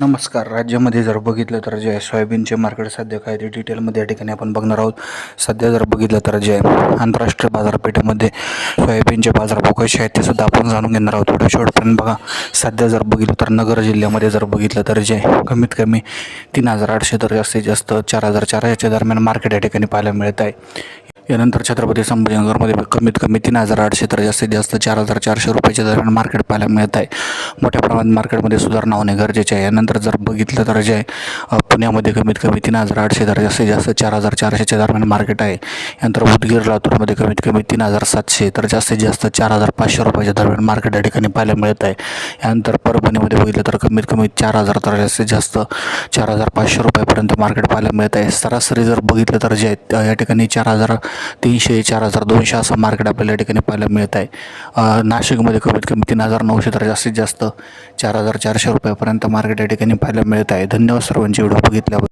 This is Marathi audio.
नमस्कार. राज्यामध्ये जर बघितलं तर जे आहे सोयाबीनचे मार्केट सध्या काय ते डिटेलमध्ये या ठिकाणी आपण बघणार आहोत. सध्या जर बघितलं तर जे आहे आंतरराष्ट्रीय बाजारपेठेमध्ये सोयाबीनचे बाजारभाव कसे आहेत ते सुद्धा आपण जाणून घेणार आहोत. थोडं शेवटपर्यंत बघा. सध्या जर बघितलं तर नगर जिल्ह्यामध्ये जर बघितलं तर जे कमीत कमी तीन हजार आठशे तर जास्तीत जास्त चार हजार चार हजारच्या दरम्यान मार्केट या ठिकाणी पाहायला मिळत आहे. यानंतर छत्रपती संभाजीनगरमध्ये कमीत कमी तीन हजार आठशे तर जास्तीत जास्त चार हजार चारशे रुपयाच्या दरम्यान मार्केट पाहायला मिळत आहे. मोठ्या प्रमाणात मार्केटमध्ये सुधारणा होणे गरजेचे आहे. यानंतर जर बघितलं तर जे आहे पुण्यामध्ये कमीत कमी तीन हजार आठशे तर जास्तीत जास्त चार हजार चारशेच्या दरम्यान मार्केट आहे. यानंतर उदगीर लातूरमध्ये कमीत कमी तीन हजार सातशे तर जास्तीत जास्त चार हजार पाचशे रुपयाच्या दरम्यान मार्केट या ठिकाणी पाहायला मिळत आहे. यानंतर परभणीमध्ये बघितलं तर कमीत कमी चार हजार तर जास्तीत जास्त चार हजार पाचशे रुपयापर्यंत मार्केट पाहायला मिळत आहे. सरासरी जर बघितलं तर जे आहे या ठिकाणी चार हजार तीनशे चार हजार दोनशे असं मार्केट आपल्याला या ठिकाणी पाहायला मिळत आहे. नाशिकमध्ये कमीत कमी तीन हजार नऊशे तर जास्तीत जास्त चार हजार चारशे रुपयापर्यंत मार्केट या ठिकाणी पाहायला मिळत आहे. धन्यवाद सर्वांची व्हिडिओ बघितल्याबद्दल